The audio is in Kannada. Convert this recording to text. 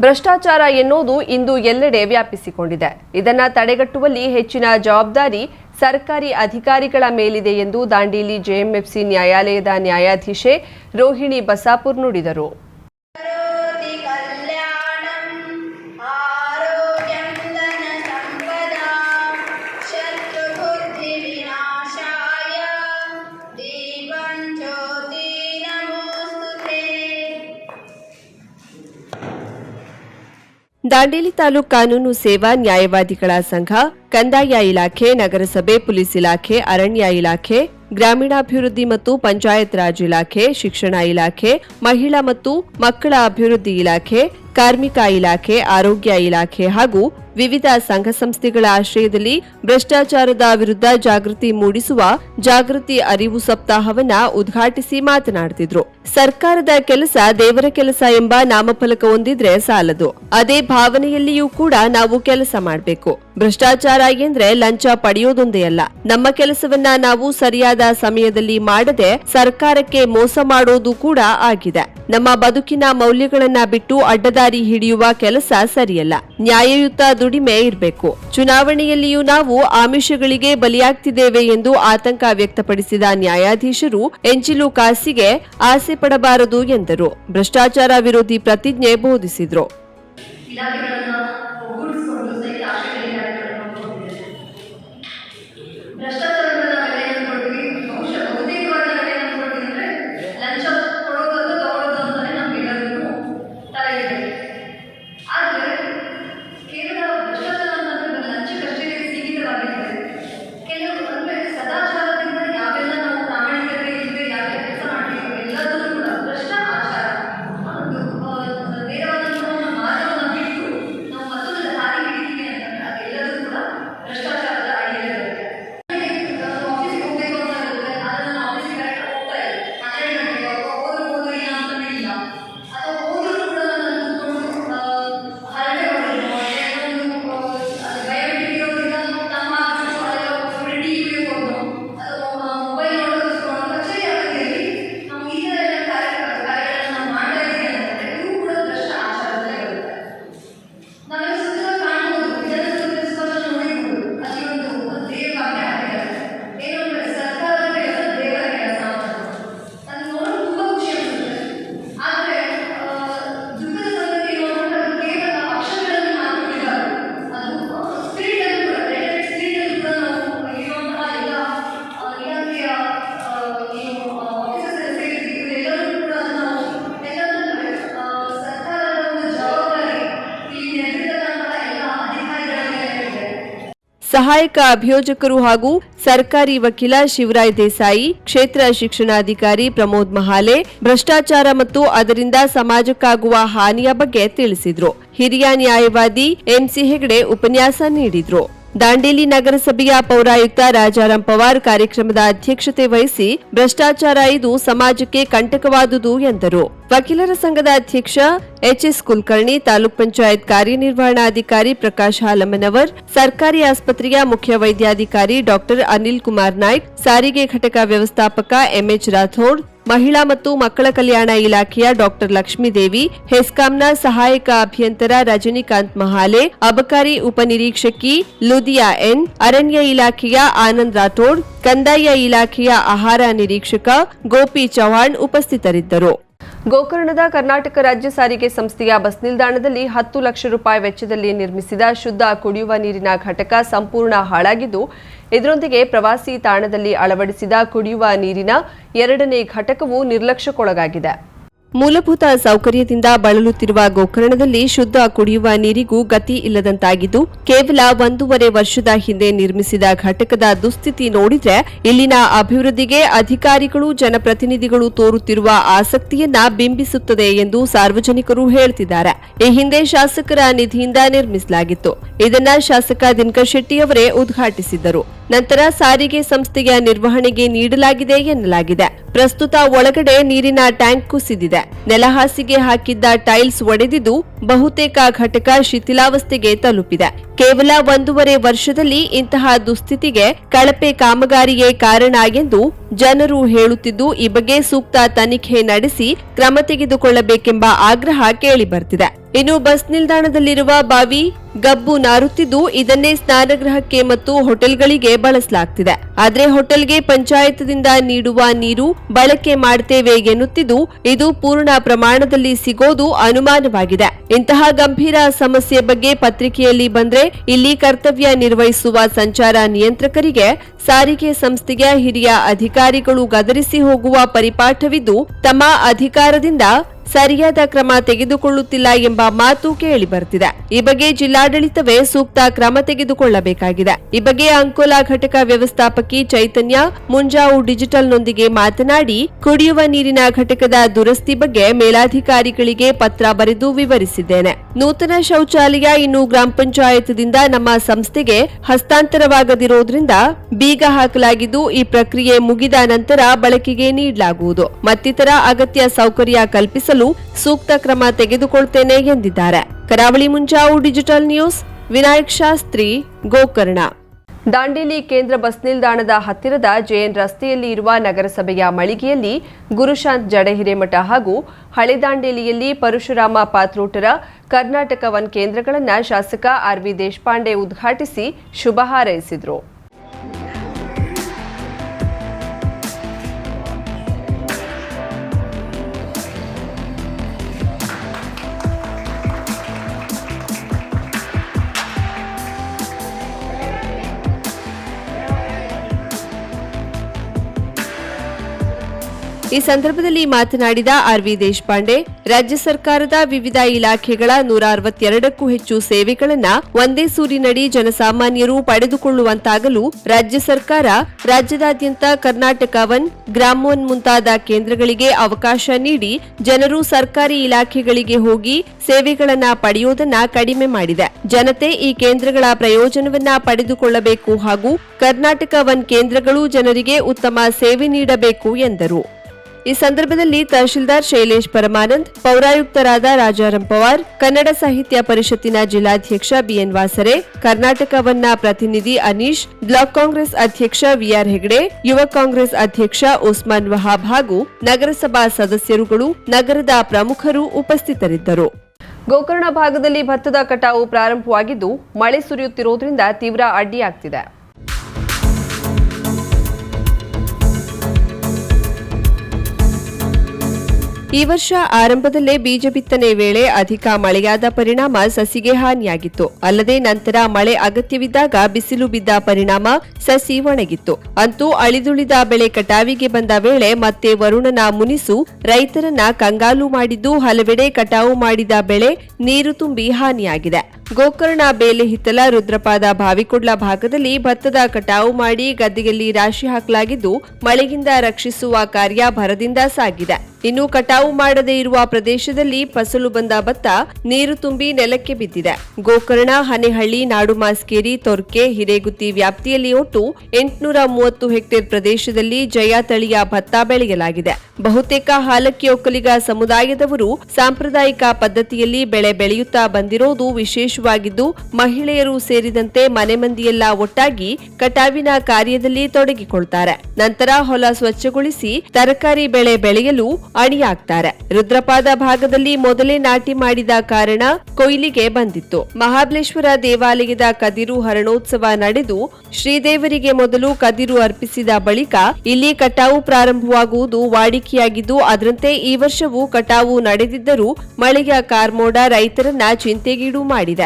ಭ್ರಷ್ಟಾಚಾರ ಎನ್ನುವುದು ಇಂದು ಎಲ್ಲೆಡೆ ವ್ಯಾಪಿಸಿಕೊಂಡಿದೆ. ಇದನ್ನ ತಡೆಗಟ್ಟುವಲ್ಲಿ ಹೆಚ್ಚಿನ ಜವಾಬ್ದಾರಿ ಸರ್ಕಾರಿ ಅಧಿಕಾರಿಗಳ ಮೇಲಿದೆ ಎಂದು ದಾಂಡೇಲಿ ಜೆಎಂಎಫ್ಸಿ ನ್ಯಾಯಾಲಯದ ನ್ಯಾಯಾಧೀಶೆ ರೋಹಿಣಿ ಬಸಾಪುರ್ ನುಡಿದರು. ದಾಂಡೇಲಿ ತಾಲೂಕು ಕಾನೂನು ಸೇವಾ ನ್ಯಾಯವಾದಿಗಳ ಸಂಘ ಕಂದಾಯ ಇಲಾಖೆ ನಗರಸಭೆ ಪೊಲೀಸ್ ಇಲಾಖೆ ಅರಣ್ಯ ಇಲಾಖೆ ಗ್ರಾಮೀಣಾಭಿವೃದ್ಧಿ ಮತ್ತು ಪಂಚಾಯತ್ ರಾಜ್ ಇಲಾಖೆ, ಶಿಕ್ಷಣ ಇಲಾಖೆ, ಮಹಿಳಾ ಮತ್ತು ಮಕ್ಕಳ ಅಭಿವೃದ್ಧಿ ಇಲಾಖೆ, ಕಾರ್ಮಿಕ ಇಲಾಖೆ, ಆರೋಗ್ಯ ಇಲಾಖೆ ಹಾಗೂ ವಿವಿಧ ಸಂಘ ಸಂಸ್ಥೆಗಳ ಆಶ್ರಯದಲ್ಲಿ ಭ್ರಷ್ಟಾಚಾರದ ವಿರುದ್ಧ ಜಾಗೃತಿ ಮೂಡಿಸುವ ಜಾಗೃತಿ ಅರಿವು ಸಪ್ತಾಹವನ್ನ ಉದ್ಘಾಟಿಸಿ ಮಾತನಾಡುತ್ತಿದ್ರು ಸರ್ಕಾರದ ಕೆಲಸ ದೇವರ ಕೆಲಸ ಎಂಬ ನಾಮಫಲಕ ಹೊಂದಿದ್ರೆ ಸಾಲದು. ಅದೇ ಭಾವನೆಯಲ್ಲಿಯೂ ಕೂಡ ನಾವು ಕೆಲಸ ಮಾಡಬೇಕು. ಭ್ರಷ್ಟಾಚಾರ ಎಂದ್ರೆ ಲಂಚ ಪಡೆಯೋದೊಂದೇ ಅಲ್ಲ ನಮ್ಮ ಕೆಲಸವನ್ನ ನಾವು ಸರಿಯಾದ ಸಮಯದಲ್ಲಿ ಮಾಡದೆ ಸರ್ಕಾರಕ್ಕೆ ಮೋಸ ಮಾಡೋದು ಕೂಡ ಆಗಿದೆ. ನಮ್ಮ ಬದುಕಿನ ಮೌಲ್ಯಗಳನ್ನ ಬಿಟ್ಟು ಅಡ್ಡದಾರಿ ಹಿಡಿಯುವ ಕೆಲಸ ಸರಿಯಲ್ಲ. ನ್ಯಾಯಯುತ ದುಡಿಮೆ ಇರಬೇಕು. ಚುನಾವಣೆಯಲ್ಲಿಯೂ ನಾವು ಆಮಿಷಗಳಿಗೆ ಬಲಿಯಾಗ್ತಿದ್ದೇವೆ ಎಂದು ಆತಂಕ ವ್ಯಕ್ತಪಡಿಸಿದ ನ್ಯಾಯಾಧೀಶರು ಎಂಚಿಲು ಕಾಸಿಗೆ ಆಸೆ ಪಡಬಾರದು ಎಂದರು. ಭ್ರಷ್ಟಾಚಾರ ವಿರೋಧಿ ಪ್ರತಿಜ್ಞೆ ಬೋಧಿಸಿದ್ರು. ಸಹಾಯಕ ಅಭಿಯೋಜಕರು ಹಾಗೂ ಸರ್ಕಾರಿ ವಕೀಲ ಶಿವರಾಯ್ ದೇಸಾಯಿ, ಕ್ಷೇತ್ರ ಶಿಕ್ಷಣಾಧಿಕಾರಿ ಪ್ರಮೋದ್ ಮಹಾಲೆ, ಭ್ರಷ್ಟಾಚಾರ ಮತ್ತು ಅದರಿಂದ ಸಮಾಜಕ್ಕಾಗುವ ಹಾನಿಯ ಬಗ್ಗೆ ತಿಳಿಸಿದ್ರು. ಹಿರಿಯ ನ್ಯಾಯವಾದಿ ಎಂಸಿ ಹೆಗಡೆ ಉಪನ್ಯಾಸ ನೀಡಿದ್ರು. ದಾಂಡೇಲಿ ನಗರಸಭೆಯ ಪೌರಾಯುಕ್ತ ರಾಜಾರಾಮ್ ಪವಾರ್ ಕಾರ್ಯಕ್ರಮದ ಅಧ್ಯಕ್ಷತೆ ವಹಿಸಿ ಭ್ರಷ್ಟಾಚಾರ ಇದು ಸಮಾಜಕ್ಕೆ ಕಂಟಕವಾದುದು ಎಂದರು. ವಕೀಲರ ಸಂಘದ ಅಧ್ಯಕ್ಷ ಎಚ್ಎಸ್ ಕುಲಕರ್ಣಿ, ತಾಲೂಕ್ ಪಂಚಾಯತ್ ಕಾರ್ಯನಿರ್ವಹಣಾಧಿಕಾರಿ ಪ್ರಕಾಶ್ ಹಾಲಮ್ಮನವರ್, ಸರ್ಕಾರಿ ಆಸ್ಪತ್ರೆಯ ಮುಖ್ಯ ವೈದ್ಯಾಧಿಕಾರಿ ಡಾಕ್ಟರ್ ಅನಿಲ್ ಕುಮಾರ್ ನಾಯ್ಕ್, ಸಾರಿಗೆ ಘಟಕ ವ್ಯವಸ್ಥಾಪಕ ಎಂಎಚ್ ರಾಥೋಡ್ ಮಹಿಳಾ ಮತ್ತು ಮಕ್ಕಳ ಕಲ್ಯಾಣ ಇಲಾಖೆಯ ಡಾಕ್ಟರ್ ಲಕ್ಷ್ಮೀದೇವಿ, ಹೆಸ್ಕಾಂನ ಸಹಾಯಕ ಅಭಿಯಂತರ ರಜನಿಕಾಂತ್ ಮಹಾಲೆ, ಅಬಕಾರಿ ಉಪನಿರೀಕ್ಷಕಿ ಲುದಿಯಾ ಎನ್, ಅರಣ್ಯ ಇಲಾಖೆಯ ಆನಂದ್ ರಾಥೋಡ್, ಕಂದಾಯ ಇಲಾಖೆಯ ಆಹಾರ ನಿರೀಕ್ಷಕ ಗೋಪಿ ಚೌಹಾಣ್ ಉಪಸ್ಥಿತರಿದ್ದರು. ಗೋಕರ್ಣದ ಕರ್ನಾಟಕ ರಾಜ್ಯ ಸಾರಿಗೆ ಸಂಸ್ಥೆಯ ಬಸ್ ನಿಲ್ದಾಣದಲ್ಲಿ ಹತ್ತು ಲಕ್ಷ ರೂಪಾಯಿ ವೆಚ್ಚದಲ್ಲಿ ನಿರ್ಮಿಸಿದ ಶುದ್ಧ ಕುಡಿಯುವ ನೀರಿನ ಘಟಕ ಸಂಪೂರ್ಣ ಹಾಳಾಗಿದ್ದು ಇದರೊಂದಿಗೆ ಪ್ರವಾಸಿ ತಾಣದಲ್ಲಿ ಅಳವಡಿಸಿದ ಕುಡಿಯುವ ನೀರಿನ ಎರಡನೇ ಘಟಕವು ನಿರ್ಲಕ್ಷ್ಯಕ್ಕೊಳಗಾಗಿದೆ. ಮೂಲಭೂತ ಸೌಕರ್ಯದಿಂದ ಬಳಲುತ್ತಿರುವ ಗೋಕರ್ಣದಲ್ಲಿ ಶುದ್ಧ ಕುಡಿಯುವ ನೀರಿಗೂ ಗತಿ ಇಲ್ಲದಂತಾಗಿದ್ದು, ಕೇವಲ ಒಂದೂವರೆ ವರ್ಷದ ಹಿಂದೆ ನಿರ್ಮಿಸಿದ ಘಟಕದ ದುಸ್ಥಿತಿ ನೋಡಿದ್ರೆ ಇಲ್ಲಿನ ಅಭಿವೃದ್ಧಿಗೆ ಅಧಿಕಾರಿಗಳು, ಜನಪ್ರತಿನಿಧಿಗಳು ತೋರುತ್ತಿರುವ ಆಸಕ್ತಿಯನ್ನ ಬಿಂಬಿಸುತ್ತದೆ ಎಂದು ಸಾರ್ವಜನಿಕರು ಹೇಳ್ತಿದ್ದಾರೆ. ಈ ಹಿಂದೆ ಶಾಸಕರ ನಿಧಿಯಿಂದ ನಿರ್ಮಿಸಲಾಗಿತ್ತು. ಇದನ್ನ ಶಾಸಕ ದಿನಕರ್ ಶೆಟ್ಟಿ ಅವರೇ ಉದ್ಘಾಟಿಸಿದ್ದರು. ನಂತರ ಸಾರಿಗೆ ಸಂಸ್ಥೆಯ ನಿರ್ವಹಣೆಗೆ ನೀಡಲಾಗಿದೆ ಎನ್ನಲಾಗಿದೆ. ಪ್ರಸ್ತುತ ಒಳಗಡೆ ನೀರಿನ ಟ್ಯಾಂಕ್ ಕುಸಿದಿದೆ. ನೆಲಹಾಸಿಗೆ ಹಾಕಿದ್ದ ಟೈಲ್ಸ್ ಒಡೆದಿದ್ದು ಬಹುತೇಕ ಘಟಕ ಶಿಥಿಲಾವಸ್ಥೆಗೆ ತಲುಪಿದೆ. ಕೇವಲ ಒಂದೂವರೆ ವರ್ಷದಲ್ಲಿ ಇಂತಹ ದುಸ್ಥಿತಿಗೆ ಕಳಪೆ ಕಾಮಗಾರಿಯೇ ಕಾರಣ ಎಂದು ಜನರು ಹೇಳುತ್ತಿದ್ದು, ಈ ಬಗ್ಗೆ ಸೂಕ್ತ ತನಿಖೆ ನಡೆಸಿ ಕ್ರಮ ತೆಗೆದುಕೊಳ್ಳಬೇಕೆಂಬ ಆಗ್ರಹ ಕೇಳಿಬರ್ತಿದೆ. ಇನ್ನು ಬಸ್ ನಿಲ್ದಾಣದಲ್ಲಿರುವ ಬಾವಿ ಗಬ್ಬು ನಾರುತ್ತಿದ್ದು, ಇದನ್ನೇ ಸ್ನಾನಗೃಹಕ್ಕೆ ಮತ್ತು ಹೋಟೆಲ್ಗಳಿಗೆ ಬಳಸಲಾಗ್ತಿದೆ. ಆದರೆ ಹೋಟೆಲ್ಗೆ ಪಂಚಾಯತ್ದಿಂದ ನೀಡುವ ನೀರು ಬಳಕೆ ಮಾಡ್ತೇವೆ ಎನ್ನುತ್ತಿದ್ದು, ಇದು ಪೂರ್ಣ ಪ್ರಮಾಣದಲ್ಲಿ ಸಿಗೋದು ಅನುಮಾನವಾಗಿದೆ. ಇಂತಹ ಗಂಭೀರ ಸಮಸ್ಯೆ ಬಗ್ಗೆ ಪತ್ರಿಕೆಯಲ್ಲಿ ಬಂದ್ರೆ ಇಲ್ಲಿ ಕರ್ತವ್ಯ ನಿರ್ವಹಿಸುವ ಸಂಚಾರ ನಿಯಂತ್ರಕರಿಗೆ, ಸಾರಿಗೆ ಸಂಸ್ಥೆಯ ಹಿರಿಯ ಅಧಿಕಾರಿಗಳು ಗದರಿಸಿ ಹೋಗುವ ಪರಿಪಾಠವಿದ್ದು, ತಮ್ಮ ಅಧಿಕಾರದಿಂದ ಸರಿಯಾದ ಕ್ರಮ ತೆಗೆದುಕೊಳ್ಳುತ್ತಿಲ್ಲ ಎಂಬ ಮಾತು ಕೇಳಿ ಬರ್ತಿದೆ ಈ ಬಗ್ಗೆ ಜಿಲ್ಲಾಡಳಿತವೇ ಸೂಕ್ತ ಕ್ರಮ ತೆಗೆದುಕೊಳ್ಳಬೇಕಾಗಿದೆ. ಈ ಬಗ್ಗೆ ಅಂಕೋಲಾ ಘಟಕ ವ್ಯವಸ್ಥಾಪಕಿ ಚೈತನ್ಯ ಮುಂಜಾವು ಡಿಜಿಟಲ್ನೊಂದಿಗೆ ಮಾತನಾಡಿ, ಕುಡಿಯುವ ನೀರಿನ ಘಟಕದ ದುರಸ್ತಿ ಬಗ್ಗೆ ಮೇಲಾಧಿಕಾರಿಗಳಿಗೆ ಪತ್ರ ಬರೆದು ವಿವರಿಸಿದ್ದೇನೆ. ನೂತನ ಶೌಚಾಲಯ ಇನ್ನು ಗ್ರಾಮ ಪಂಚಾಯತ್ದಿಂದ ನಮ್ಮ ಸಂಸ್ಥೆಗೆ ಹಸ್ತಾಂತರವಾಗದಿರೋದ್ರಿಂದ ಬೀಗ ಹಾಕಲಾಗಿದ್ದು, ಈ ಪ್ರಕ್ರಿಯೆ ಮುಗಿದ ನಂತರ ಬಳಕೆಗೆ ನೀಡಲಾಗುವುದು. ಮತ್ತಿತರ ಅಗತ್ಯ ಸೌಕರ್ಯ ಕಲ್ಪಿಸಲು ಸೂಕ್ತ ಕ್ರಮ ತೆಗೆದುಕೊಳ್ತೇನೆ ಎಂದಿದ್ದಾರೆ. Karavali Munjavu digital news, Vinayak Shastri, Gokarna. Dandeli ಕೇಂದ್ರ ಬಸ್ ನಿಲ್ದಾಣದ ಹತ್ತಿರದ ಜೆಎನ್ ರಸ್ತೆಯಲ್ಲಿ ಇರುವ ನಗರಸಭೆಯ ಮಳಿಗೆಯಲ್ಲಿ ಗುರುಶಾಂತ್ ಜಡೆ ಹಿರೇಮಠ ಹಾಗೂ ಹಳೆ ದಾಂಡೇಲಿಯಲ್ಲಿ ಪರಶುರಾಮ ಪಾತ್ರೋಟರ ಕರ್ನಾಟಕ ವನ್ ಕೇಂದ್ರಗಳನ್ನು ಶಾಸಕ ಆರ್ವಿ ದೇಶಪಾಂಡೆ ಉದ್ಘಾಟಿಸಿ ಶುಭ ಹಾರೈಸಿದರು. ಈ ಸಂದರ್ಭದಲ್ಲಿ ಮಾತನಾಡಿದ ಆರ್ವಿ ದೇಶಪಾಂಡೆ, ರಾಜ್ಯ ಸರ್ಕಾರದ ವಿವಿಧ ಇಲಾಖೆಗಳ ನೂರ ಅರವತ್ತೆರಡಕ್ಕೂ ಹೆಚ್ಚು ಸೇವೆಗಳನ್ನು ಒಂದೇ ಸೂರಿನಡಿ ಜನಸಾಮಾನ್ಯರು ಪಡೆದುಕೊಳ್ಳುವಂತಾಗಲು ರಾಜ್ಯ ಸರ್ಕಾರ ರಾಜ್ಯದಾದ್ಯಂತ ಕರ್ನಾಟಕ ವನ್ ಗ್ರಾಮೋನ್ ಮುಂತಾದ ಕೇಂದ್ರಗಳಿಗೆ ಅವಕಾಶ ನೀಡಿ ಜನರು ಸರ್ಕಾರಿ ಇಲಾಖೆಗಳಿಗೆ ಹೋಗಿ ಸೇವೆಗಳನ್ನು ಪಡೆಯುವುದನ್ನ ಕಡಿಮೆ ಮಾಡಿದೆ. ಜನತೆ ಈ ಕೇಂದ್ರಗಳ ಪ್ರಯೋಜನವನ್ನ ಪಡೆದುಕೊಳ್ಳಬೇಕು ಹಾಗೂ ಕರ್ನಾಟಕ ವನ್ ಕೇಂದ್ರಗಳು ಜನರಿಗೆ ಉತ್ತಮ ಸೇವೆ ನೀಡಬೇಕು ಎಂದರು. ಈ ಸಂದರ್ಭದಲ್ಲಿ ತಹಶೀಲ್ದಾರ್ ಶೈಲೇಶ್ ಪರಮಾನಂದ್, ಪೌರಾಯುಕ್ತರಾದ ರಾಜಾರಾಂ ಪವಾರ್, ಕನ್ನಡ ಸಾಹಿತ್ಯ ಪರಿಷತ್ತಿನ ಜಿಲ್ಲಾಧ್ಯಕ್ಷ ಬಿಎನ್ ವಾಸರೆ ಕರ್ನಾಟಕವನ್ನ ಪ್ರತಿನಿಧಿ ಅನೀಶ್, ಬ್ಲಾಕ್ ಕಾಂಗ್ರೆಸ್ ಅಧ್ಯಕ್ಷ ವಿಆರ್ ಹೆಗ್ಡೆ, ಯುವ ಕಾಂಗ್ರೆಸ್ ಅಧ್ಯಕ್ಷ ಉಸ್ಮಾನ್ ವಹಾಬ್ ಹಾಗೂ ನಗರಸಭಾ ಸದಸ್ಯರುಗಳು, ನಗರದ ಪ್ರಮುಖರು ಉಪಸ್ಥಿತರಿದ್ದರು. ಗೋಕರ್ಣ ಭಾಗದಲ್ಲಿ ಭತ್ತದ ಕಟಾವು ಪ್ರಾರಂಭವಾಗಿದ್ದು, ಮಳೆ ಸುರಿಯುತ್ತಿರುವುದರಿಂದ ತೀವ್ರ ಅಡ್ಡಿಯಾಗ್ತಿದೆ. ಈ ವರ್ಷ ಆರಂಭದಲ್ಲೇ ಬೀಜ ಬಿತ್ತನೆ ವೇಳೆ ಅಧಿಕ ಮಳೆಯಾದ ಪರಿಣಾಮ ಸಸಿಗೆ ಹಾನಿಯಾಗಿತ್ತು. ಅಲ್ಲದೆ ನಂತರ ಮಳೆ ಅಗತ್ಯವಿದ್ದಾಗ ಬಿಸಿಲು ಬಿದ್ದ ಪರಿಣಾಮ ಸಸಿ ಒಣಗಿತ್ತು. ಅಂತೂ ಅಳಿದುಳಿದ ಬೆಳೆ ಕಟಾವಿಗೆ ಬಂದ ವೇಳೆ ಮತ್ತೆ ವರುಣನ ಮುನಿಸು ರೈತರನ್ನ ಕಂಗಾಲು ಮಾಡಿದ್ದು ಹಲವೆಡೆ ಕಟಾವು ಮಾಡಿದ ಬೆಳೆ ನೀರು ತುಂಬಿ ಹಾನಿಯಾಗಿದೆ. ಗೋಕರ್ಣ ಬೇಲೆ ಹಿತ್ತಲ ರುದ್ರಪಾದ ಬಾವಿಕೊಡ್ಲ ಭಾಗದಲ್ಲಿ ಭತ್ತದ ಕಟಾವು ಮಾಡಿ ಗದ್ದೆಯಲ್ಲಿ ರಾಶಿ ಹಾಕಲಾಗಿದ್ದು ಮಳೆಗಿಂದ ರಕ್ಷಿಸುವ ಕಾರ್ಯ ಭರದಿಂದ ಸಾಗಿದೆ. ಇನ್ನು ಕಟಾವು ಮಾಡದೇ ಇರುವ ಪ್ರದೇಶದಲ್ಲಿ ಫಸಲು ಬಂದ ಭತ್ತ ನೀರು ತುಂಬಿ ನೆಲಕ್ಕೆ ಬಿದ್ದಿದೆ. ಗೋಕರ್ಣ, ಹನೆಹಳ್ಳಿ ನಾಡುಮಾಸ್ಕೇರಿ ತೊರ್ಕೆ, ಹಿರೇಗುತ್ತಿ ವ್ಯಾಪ್ತಿಯಲ್ಲಿ ಒಟ್ಟು ಎಂಟುನೂರ ಮೂವತ್ತು ಹೆಕ್ಟೇರ್ ಪ್ರದೇಶದಲ್ಲಿ ಜಯ ತಳಿಯ ಭತ್ತ ಬೆಳೆಯಲಾಗಿದೆ. ಬಹುತೇಕ ಹಾಲಕ್ಕಿ ಒಕ್ಕಲಿಗ ಸಮುದಾಯದವರು ಸಾಂಪ್ರದಾಯಿಕ ಪದ್ಧತಿಯಲ್ಲಿ ಬೆಳೆ ಬೆಳೆಯುತ್ತಾ ಬಂದಿರೋದು ವಿಶೇಷವಾಗಿದ್ದು, ಮಹಿಳೆಯರು ಸೇರಿದಂತೆ ಮನೆ ಮಂದಿಯೆಲ್ಲ ಒಟ್ಟಾಗಿ ಕಟಾವಿನ ಕಾರ್ಯದಲ್ಲಿ ತೊಡಗಿಕೊಳ್ತಾರೆ. ನಂತರ ಹೊಲ ಸ್ವಚ್ಛಗೊಳಿಸಿ ತರಕಾರಿ ಬೆಳೆ ಬೆಳೆಯಲು ಅಣಿಯಾಗ್ತಾರೆ ರುದ್ರಪಾದ ಭಾಗದಲ್ಲಿ ಮೊದಲೇ ನಾಟಿ ಮಾಡಿದ ಕಾರಣ ಕೊಯ್ಲಿಗೆ ಬಂದಿತ್ತು. ಮಹಾಬಲೇಶ್ವರ ದೇವಾಲಯದ ಕದಿರು ಹರಣೋತ್ಸವ ನಡೆದು ಶ್ರೀದೇವರಿಗೆ ಮೊದಲು ಕದಿರು ಅರ್ಪಿಸಿದ ಬಳಿಕ ಇಲ್ಲಿ ಕಟಾವು ಪ್ರಾರಂಭವಾಗುವುದು ವಾಡಿಕೆಯಾಗಿದ್ದು, ಅದರಂತೆ ಈ ವರ್ಷವೂ ಕಟಾವು ನಡೆದಿದ್ದರೂ ಮಳೆಯ ಕಾರ್ಮೋಡ ರೈತರನ್ನ ಚಿಂತೆಗೀಡು ಮಾಡಿದೆ.